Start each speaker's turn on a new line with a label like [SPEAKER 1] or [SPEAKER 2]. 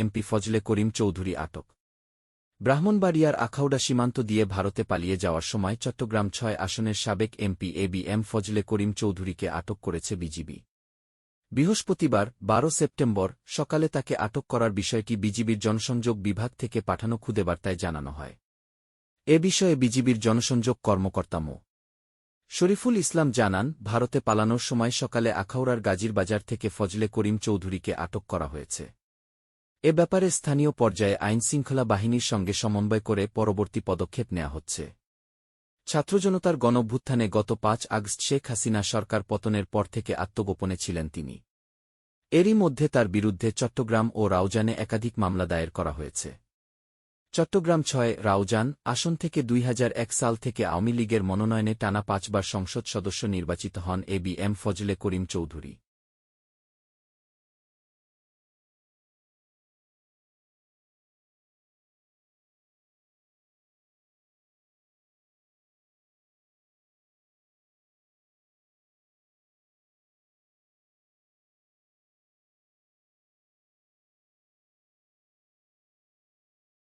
[SPEAKER 1] MP Fazle Karim Chowdhury আটক। ব্রাহ্মণবাড়িয়ার আখাউড়া সীমান্ত দিয়ে ভারতে পালিয়ে যাওয়ার সময় চট্টগ্রাম ছয় আসনের সাবেক MP A B M Fazle Karim চৌধুরীকে আটক করেছে বিজিবি। বৃহস্পতিবার, বারো সেপ্টেম্বর, সকালে তাকে আটক করার বিষয়টি বিজিবির জনসংযোগ বিভাগ থেকে পাঠানো খুদে বার্তায় জানানো হয়। এ বিষয়ে বিজিবির জনসংযোগ কর্মকর্তা মো. শরীফুল ইসলাম জানান, ভারতে পালানোর সময় সকালে আখাউড়ার গাজীর বাজার থেকে ফজলে করিম চৌধুরীকে আটক করা হয়েছে। এ ব্যাপারে স্থানীয় পর্যায়ে আইনশৃঙ্খলা বাহিনীর সঙ্গে সমন্বয় করে পরবর্তী পদক্ষেপ নেওয়া হচ্ছে। ছাত্রজনতার গণভ্যুত্থানে গত পাঁচ আগস্ট শেখ হাসিনা সরকার পতনের পর থেকে আত্মগোপনে ছিলেন তিনি। এরই মধ্যে তার বিরুদ্ধে চট্টগ্রাম ও রাউজানে একাধিক মামলা দায়ের করা হয়েছে। চট্টগ্রাম ছয়, রাউজান, আসন থেকে দুই হাজার এক সাল থেকে আওয়ামী লীগের মনোনয়নে টানা পাঁচবার সংসদ সদস্য নির্বাচিত হন A B M Fazle Karim Chowdhury.